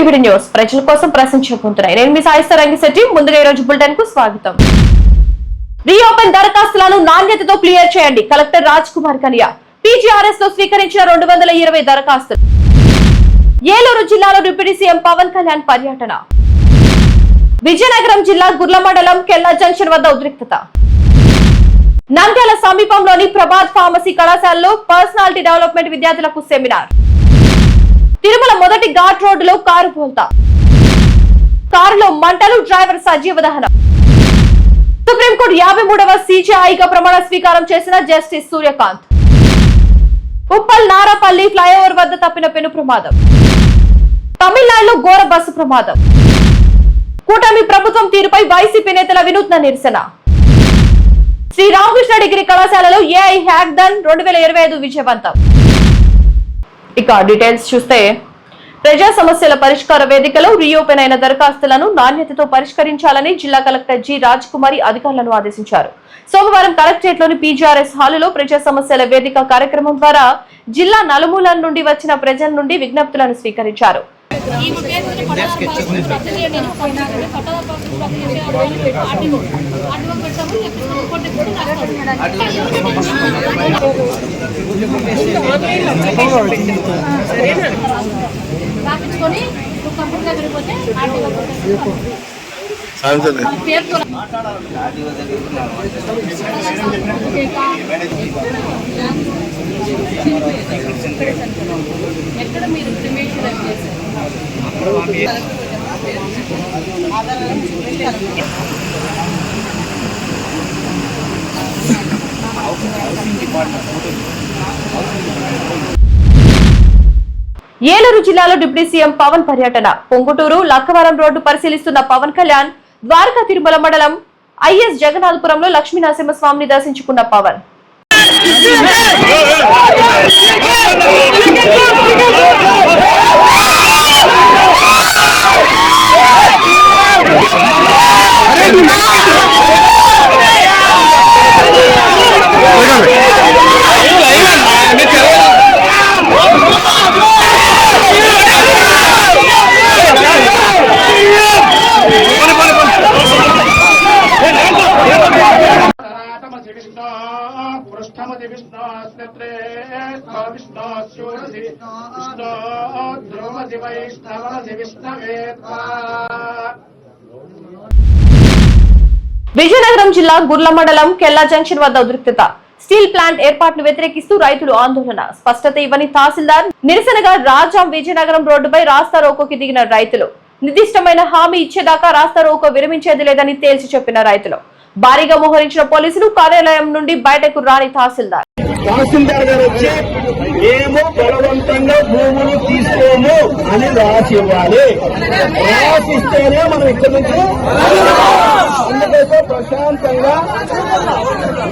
Welcome news. ప్రజల కోసం ప్రశ్నించుకుంటున్నాయి నేను మీ సాయిస్త రంగిశెట్టి ముందుగా ఈ రోజు బులెటిన్కు స్వాగతం. రీఓపెన్ దరఖాస్తులను నాణ్యతతో క్లియర్ చేయండి. కలెక్టర్ రాజ్ కుమార్ కనియా. పీజీఆర్ఎస్లో స్వీకరించిన రెండు వందల ఇరవై దరఖాస్తులు. ఏలూరు జిల్లాలో డిప్యూటీ సీఎం పవన్ కళ్యాణ్ పర్యటన. విజయనగరం జిల్లా గుర్ల మండలం కెల్లా జంక్షన్ వద్ద ఉద్రిక్తత. నంద్యాల సమీపంలోని ప్రభాత్ ఫార్మసీ కళాశాలలో పర్సనాలిటీ డెవలప్మెంట్ విద్యార్థులకు సెమినార్. తిరుమల మొదటి ఘాట్ రోడ్డులో కారు పోల్తా. కారులో మంటలు డ్రైవర్ సజీవ దహనం. సుప్రీంకోర్టు యాభై మూడవ సిజిఐగా ప్రమాణ స్వీకారం చేసిన జస్టిస్ సూర్యకాంత్. ఉప్పల్ నారాపల్లి ఫ్లైఓవర్ వద్ద తప్పిన పెను ప్రమాదం. తమిళనాడులో ఘోర బస్సు ప్రమాదం. కూటమి ప్రభుత్వం తీరుపై వైసీపీ నేతల వినూత్న నిరసన. శ్రీ రామకృష్ణ డిగ్రీ కళాశాలలో ఏఐ హ్యాక్ దన్ రెండు వేల ఇరవై ఐదు విజయవంతం. ఇక డీటెయిల్స్ చూస్తే ప్రజా సమస్యల పరిష్కార వేదికలో రీఓపెన్ అయిన దరఖాస్తులను నాణ్యతతో పరిష్కరించాలని జిల్లా కలెక్టర్ జి రాజ్ కుమారి అధికారులను ఆదేశించారు. సోమవారం కలెక్టరేట్లోని పీజీఆర్ఎస్ హాలులో ప్రజా సమస్యల వేదిక కార్యక్రమం ద్వారా జిల్లా నలుమూలల నుండి వచ్చిన ప్రజల నుండి విజ్ఞప్తులను స్వీకరించారు. రాపించుకొని కంప్యూటర్ దగ్గరికి పోతే ఎక్కడ మీరు క్రిమేషన్ చేశారు? ఏలూరు జిల్లాలో డిప్యూటీ సీఎం పవన్ పర్యటన పొంగుటూరు లక్కవరం రోడ్డు పరిశీలిస్తున్న పవన్ కళ్యాణ్ ద్వారకా తిరుమల మండలం ఐఎస్ జగన్నాథపురంలో లక్ష్మీ నరసింహస్వామిని దర్శించుకున్న పవన్ Não! Não! ధ్రువమసి వైష్ణవమసి విజయనగరం జిల్లా గుర్ల మండలం కెల్లా జంక్షన్ వద్ద ఉద్రిక్తత. స్టీల్ ప్లాంట్ ఏర్పాటును వ్యతిరేకిస్తూ రైతులు ఆందోళన. స్పష్టత ఇవ్వని తహసీల్దార్ నిరసనగా రాజాం విజయనగరం రోడ్డుపై రాస్తా రోకోకి దిగిన రైతులు. నిర్దిష్టమైన హామీ ఇచ్చేదాకా రాస్తా రోకో విరమించేది లేదని తేల్చి చెప్పిన రైతులు. భారీగా మోహరించిన పోలీసులు కార్యాలయం నుండి బయటకు రాని తహసీల్దార్. తహసీల్దార్ గారు వచ్చి మేము బలవంతంగా భూములు తీసుకోము అని రాసి ఇవ్వాలి. రాసిస్తేనే మనం ఇక్కడి నుంచి అందుకోసం ప్రశాంతంగా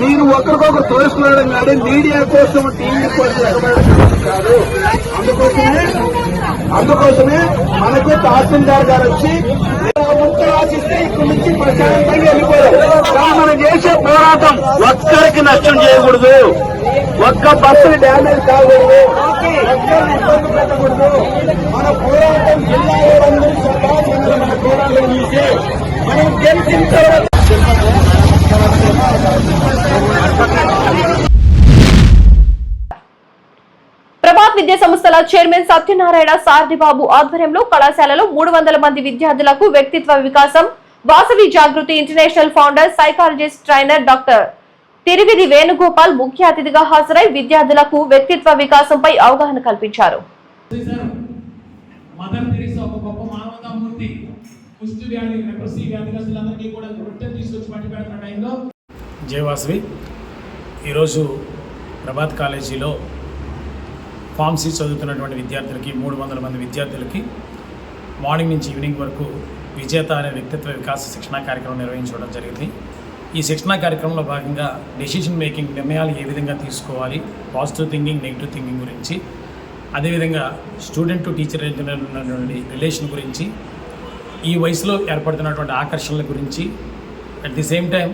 మీరు ఒకరికొకరు తోసుకోవడం కాదు మీడియా కోసం టీవీ కోసం కాదు. అందుకోసమే అందుకోసమే మనకు తహసీల్దార్ గారు వచ్చి రాసిస్తే ఇక్కడి నుంచి ప్రశాంతంగా వెళ్ళిపోయారు కానీ మనం చేసే పోరాటం ఒక్కరికి నష్టం చేయకూడదు. ఒక్క బస్సులు డ్యామేజ్ కాకూడదు. ఒక్కరిని ఇబ్బంది పెట్టకూడదు. మన పోరాటం జిల్లా అందరూ సభాముందు మన పోరాటం చూసి మనం గెలిచిన తర్వాత ప్రభాత్ విద్యా సంస్థల చైర్మన్ సత్యనారాయణ సారథిబాబు ఆధ్వర్యంలో కళాశాలలో మూడు వందల మంది విద్యార్థులకు వ్యక్తిత్వ వికాసం Vasavi Jagruthi international founder psychologist trainer doctor Tirividi Venugopal ముఖ్య అతిథిగా హాజరై విద్యార్థులకు వ్యక్తిత్వ వికాసంపై అవగాహన కల్పించారు. చేశారు మదర్ తెరీసా ఒక గొప్ప మానవతామూర్తి కుష్టి వ్యాధి లెప్రసీ వ్యాధిగ్రస్తులందరికీ కూడా రొట్టె తీసుకొచ్చి పట్టి పెడుతున్న టైంలో జయవాసవి ఈరోజు ప్రభాత్ కాలేజీలో ఫార్మసీ చదువుతున్నటువంటి విద్యార్థులకి మూడు వందల మంది విద్యార్థులకి మార్నింగ్ నుంచి ఈవినింగ్ వరకు విజేత అనే వ్యక్తిత్వ వికాస శిక్షణా కార్యక్రమం నిర్వహించడం జరిగింది. ఈ శిక్షణా కార్యక్రమంలో భాగంగా డెసిషన్ మేకింగ్ నిర్ణయాలు ఏ విధంగా తీసుకోవాలి పాజిటివ్ థింకింగ్ నెగిటివ్ థింకింగ్ గురించి అదేవిధంగా స్టూడెంట్ టు టీచర్ ఉన్నటువంటి రిలేషన్ గురించి ఈ వయసులో ఏర్పడుతున్నటువంటి ఆకర్షణల గురించి అట్ ది సేమ్ టైం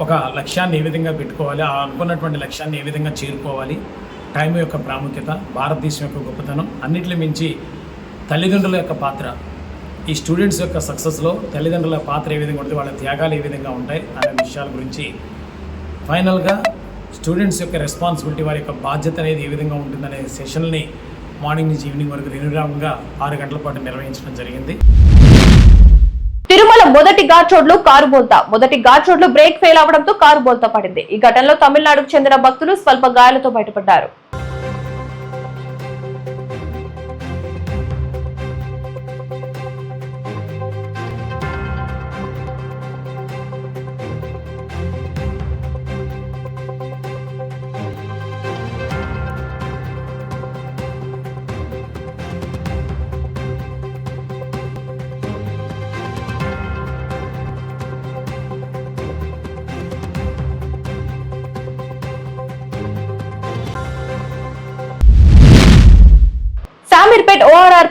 ఒక లక్ష్యాన్ని ఏ విధంగా పెట్టుకోవాలి ఆ అనుకున్నటువంటి లక్ష్యాన్ని ఏ విధంగా చేరుకోవాలి టైం యొక్క ప్రాముఖ్యత భారతదేశం యొక్క గొప్పతనం అన్నిటిని మించి తల్లిదండ్రుల యొక్క పాత్ర ఈ స్టూడెంట్స్ యొక్క సక్సెస్లో తల్లిదండ్రుల పాత్ర ఏ విధంగా ఉంటుంది వాళ్ళ త్యాగాలు ఏ విధంగా ఉంటాయి అనే విషయాల గురించి ఫైనల్గా స్టూడెంట్స్ యొక్క రెస్పాన్సిబిలిటీ వారి యొక్క బాధ్యత అనేది ఏ విధంగా ఉంటుందనే సెషన్ని మార్నింగ్ నుంచి ఈవినింగ్ వరకు నిర్విరామంగా ఆరు గంటల పాటు నిర్వహించడం జరిగింది. తిరుమల మొదటి ఘాట్ రోడ్లో కారు బోల్తా. మొదటి ఘాట్ రోడ్లో బ్రేక్ ఫెయిల్ అవడంతో కారు బోల్తా పడింది. ఈ ఘటనలో తమిళనాడుకు చెందిన భక్తులు స్వల్ప గాయాలతో బయటపడ్డారు.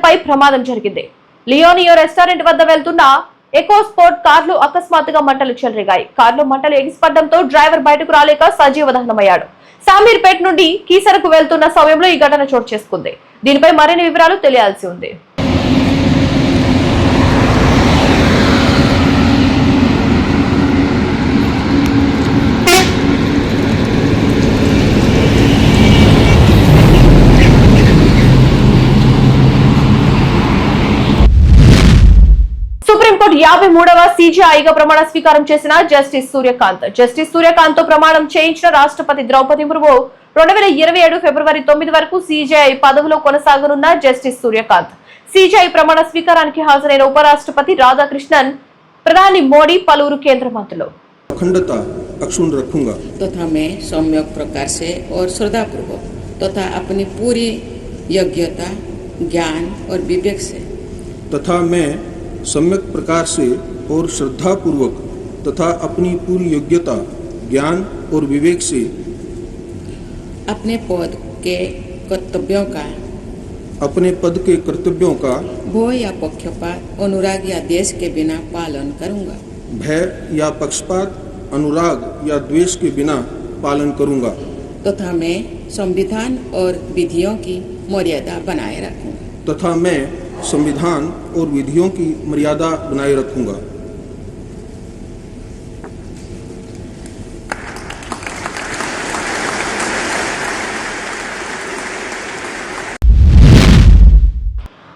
పై ప్రమాదం జరిగింది. లియోనియో రెస్టారెంట్ వద్ద వెళ్తున్న ఎకో స్పోర్ట్ కార్లు అకస్మాత్తుగా మంటలు చెలరేగాయి. కార్లు మంటలు ఎగిసిపడడంతో డ్రైవర్ బయటకు రాలేక సజీవ దహనమయ్యాడు. సామీర్పేట నుండి కీసరకు వెళ్తున్న సమయంలో ఈ ఘటన చోటు చేసుకుంది. దీనిపై మరిన్ని వివరాలు తెలియాల్సి ఉంది. సుప్రీంకోర్టు యాభై మూడవ సీజీఐగా ప్రమాణ స్వీకారం చేసిన జస్టిస్ సూర్యకాంత్ జస్టిస్ సూర్యకాంత్ తో ప్రమాణం చేయించిన రాష్ట్రపతి ద్రౌపది ముర్ము రెండు వేల ఇరవై ఏడు ఫిబ్రవరి తొమ్మిది వరకు సీజీఐ పదవిలో కొనసాగనున్న జస్టిస్ సూర్యకాంత్ సీజీఐ ప్రమాణ స్వీకారానికి హాజరైన ఉపరాష్ట్రపతి రాధాకృష్ణన్ ప్రధాని మోడీ పలువురు కేంద్ర మంత్రులు अखंडता अक्षुण रखूंगा तथा मैं सम्यक प्रकार से और श्रद्धापूर्वक तथा अपनी पूरी योग्यता ज्ञान और विवेक से तथा मैं सम्यक प्रकार से और श्रद्धापूर्वक तथा अपनी पूरी योग्यता ज्ञान और विवेक से अपने पद के कर्तव्यों का अपने पद के कर्तव्यों का भय या पक्षपात अनुराग या देश के बिना पालन करूँगा। भय या पक्षपात अनुराग या द्वेष के बिना पालन करूँगा। तथा मैं संविधान और विधियों की मर्यादा बनाए रखूँगा। तथा मैं संविधान और विधियों की मर्यादा बनाए रखूंगा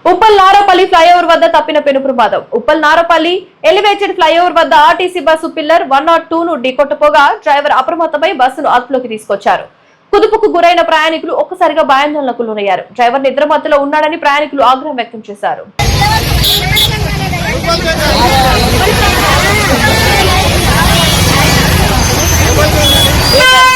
ఉప్పల్ నారపల్లి ఫ్లైఓవర్ వద్ద తప్పిన పెను ప్రమాదం ఉప్పల్ నారపల్లి ఎలివేటెడ్ ఫ్లైఓవర్ వద్ద RTC bus pillar one naught two ను ఢీకొట్టపోగా డ్రైవర్ అప్రమత్తమై బస్సును అదుపులోకి తీసుకొచ్చారు కుదుపుకు గురైన ప్రయాణికులు ఒక్కసారిగా భయాందోళనకు లోనయ్యారు డ్రైవర్ నిద్ర మధ్యలో ఉన్నాడని ప్రయాణికులు ఆగ్రహం వ్యక్తం చేశారు Yeah!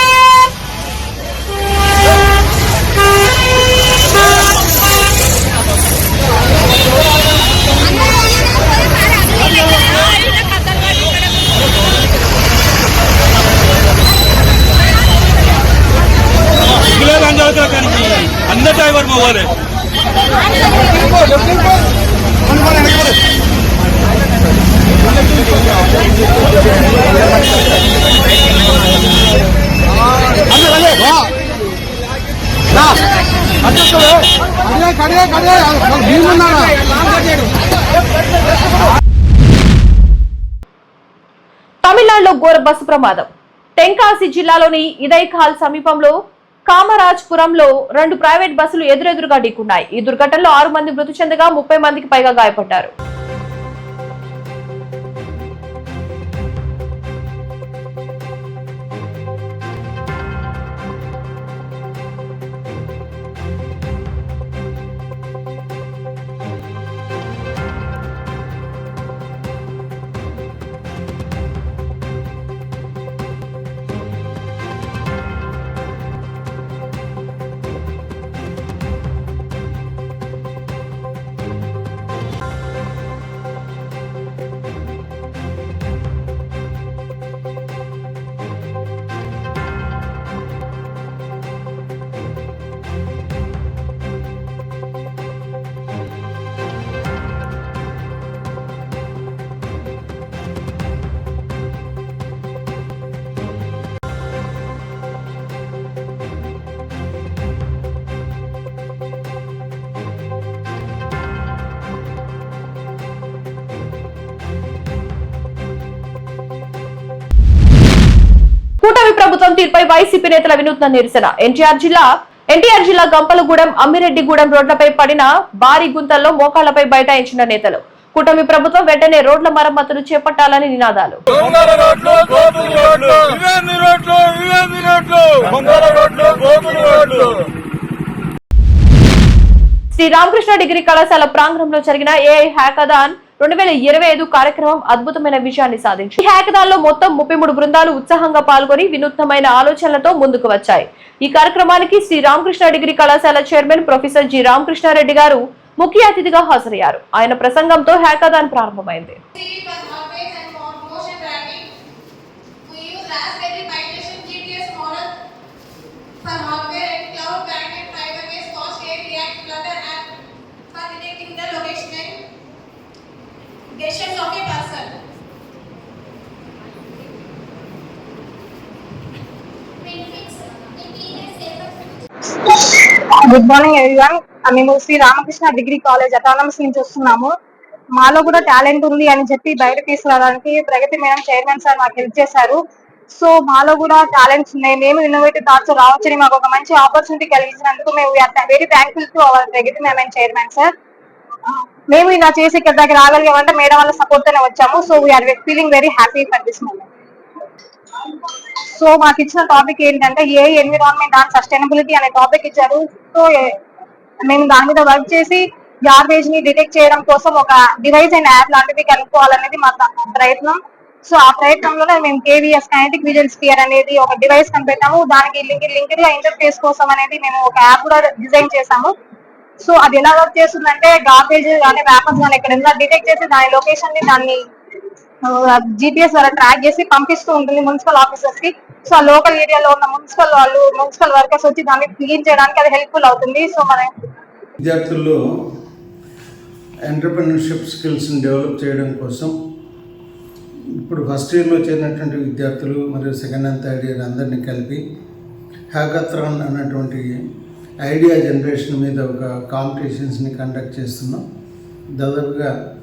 తమిళనాడులో ఘోర బస్సు ప్రమాదం. టెంకాసి జిల్లాలోని ఇదైఖాల్ సమీపంలో కామరాజ్పురంలో రెండు ప్రైవేట్ బస్సులు ఎదురెదురుగా ఢీకున్నాయి. ఈ దుర్ఘటనలో ఆరు మంది మృతి చెందగా ముప్పై మందికి పైగా గాయపడ్డారు. కూటమి ప్రభుత్వం తీర్పై వైసీపీ నేతల వినూత్న నిరసన. ఎన్టీఆర్ జిల్లా ఎన్టీఆర్ జిల్లా గంపలగూడెం అమ్మిరెడ్డిగూడెం రోడ్లపై పడిన భారీ గుంతల్లో మోకాళ్ళపై బైఠాయించిన నేతలు. కూటమి ప్రభుత్వం వెంటనే రోడ్ల మరమ్మతులు చేపట్టాలని నినాదాలు. శ్రీ రామకృష్ణ డిగ్రీ కళాశాల ప్రాంగణంలో జరిగిన ఏఐ హ్యాకథాన్ రెండు వేల ఇరవై ఐదు కార్యక్రమం అద్భుతమైన విజయాన్ని సాధించింది. ఈ హ్యాకథాన్లో మొత్తం ముప్పై మూడు బృందాలు ఉత్సాహంగా పాల్గొని వినూత్నమైన ఆలోచనలతో ముందుకు వచ్చాయి. ఈ కార్యక్రమానికి శ్రీ రామకృష్ణ డిగ్రీ కళాశాల చైర్మన్ ప్రొఫెసర్ జి రామకృష్ణారెడ్డి గారు ముఖ్య అతిథిగా హాజరయ్యారు. ఆయన ప్రసంగంతో హ్యాకథాన్ ప్రారంభమైంది. For hardware. Gestures of a person. Good morning everyone మేము Sri Ramakrishna degree college autonomous నుంచి వస్తున్నాము. మాలో కూడా టాలెంట్ ఉంది అని చెప్పి బయట తీసుకురావడానికి ప్రగతి మేడం చైర్మన్ సార్ మాకు హెల్ప్ చేశారు. సో మాలో కూడా టాలెంట్స్ ఉన్నాయి. మేము ఇన్నోవేటివ్ థాట్స్ రావచ్చని మాకు ఒక మంచి ఆపర్చునిటీ కలిగించినందుకు మేము very thankful to our Pragati madam and chairman sir. మేము ఇలా చేసి ఇక్కడ దగ్గర రాగలిగామంటే మేడం వాళ్ళ సపోర్ట్ తోనే వచ్చాము. So we're feeling very happy for this moment so మాకు ఇచ్చిన టాపిక్ ఏంటంటే ఏ ఎన్విరాన్మెంట్ అండ్ సస్టైనబిలిటీ అనే టాపిక్ ఇచ్చారు. సో మేము దాని మీద వర్క్ చేసి గార్బేజ్ని డిటెక్ట్ చేయడం కోసం ఒక డివైస్ అండ్ యాప్ లాంటిది కనుక్కోవాలనేది మా ప్రయత్నం. సో ఆ ప్రయత్నంలోనే మేము కేవీఎస్ కైనటిక్ విజన్ స్పియర్ అనేది ఒక డివైస్ కనిపెట్టాము. దానికి లింక్ లింక్ ఇంటర్ఫేస్ కోసం అనేది మేము ఒక యాప్ కూడా డిజైన్ చేసాము సో అది ఎలా వర్క్ చేస్తుందంటే గార్బేజ్ కానీ వ్యాపర్స్ కానీ ఇక్కడ డిటెక్ట్ చేసి దాని లొకేషన్ని దాన్ని జిపిఎస్ ద్వారా ట్రాక్ చేసి పంపిస్తూ ఉంటుంది మున్సిపల్ ఆఫీసర్స్కి. సో ఆ లోకల్ ఏరియాలో ఉన్న మున్సిపల్ వాళ్ళు మున్సిపల్ వర్కర్స్ వచ్చి దాన్ని క్లీన్ చేయడానికి అది హెల్ప్ఫుల్ అవుతుంది. సో మన విద్యార్థుల్లో ఎంటర్ప్రినర్షిప్ స్కిల్స్ని డెవలప్ చేయడం కోసం ఇప్పుడు ఫస్ట్ ఇయర్లో చేరినటువంటి విద్యార్థులు మరియు సెకండ్ అండ్ థర్డ్ ఇయర్ అందరినీ కలిపి హ్యాకత్రాన్ అన్నటువంటి ఐడియా జనరేషన్ మీద ఒక కాంపిటీషన్స్ని కండక్ట్ చేస్తున్నాం. దాదాపుగా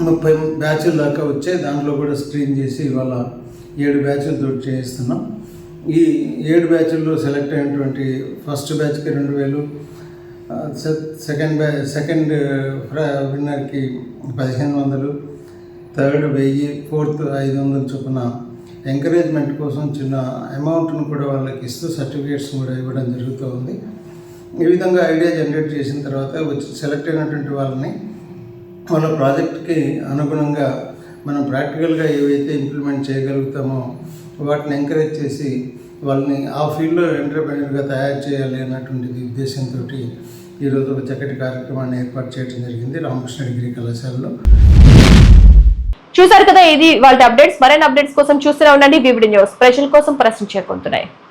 ముప్పై బ్యాచ్ల దాకా వచ్చాయి దాంట్లో కూడా స్క్రీన్ చేసి ఇవాళ ఏడు బ్యాచ్లతో చేయిస్తున్నాం. ఈ ఏడు బ్యాచ్ల్లో సెలెక్ట్ అయినటువంటి ఫస్ట్ బ్యాచ్కి రెండు వేలు సె- సెకండ్ బ్యా సెకండ్ విన్నర్కి పదిహేను వందలు థర్డ్ వెయ్యి ఫోర్త్ ఐదు వందల చొప్పున ఎంకరేజ్మెంట్ కోసం చిన్న అమౌంట్ను కూడా వాళ్ళకి ఇస్తూ సర్టిఫికేట్స్ కూడా ఇవ్వడం జరుగుతూ ఉంది. ఈ విధంగా ఐడియా జనరేట్ చేసిన తర్వాత వచ్చి సెలెక్ట్ అయినటువంటి వాళ్ళని వాళ్ళ ప్రాజెక్ట్కి అనుగుణంగా మనం ప్రాక్టికల్గా ఏవైతే ఇంప్లిమెంట్ చేయగలుగుతామో వాటిని ఎంకరేజ్ చేసి వాళ్ళని ఆ ఫీల్డ్లో ఎంటర్ప్రైనర్గా తయారు చేయాలి అన్నటువంటి ఉద్దేశంతో ఈరోజు ఒక చక్కటి కార్యక్రమాన్ని ఏర్పాటు చేయడం జరిగింది రామకృష్ణ డిగ్రీ కళాశాలలో. చూసారు కదా ఇది వాళ్ళ అప్డేట్స్ మరైన అప్డేట్స్ కోసం చూస్తూనే ఉండండి. వివిడి న్యూస్ ప్రజల కోసం ప్రశ్నించకుంటున్నాయి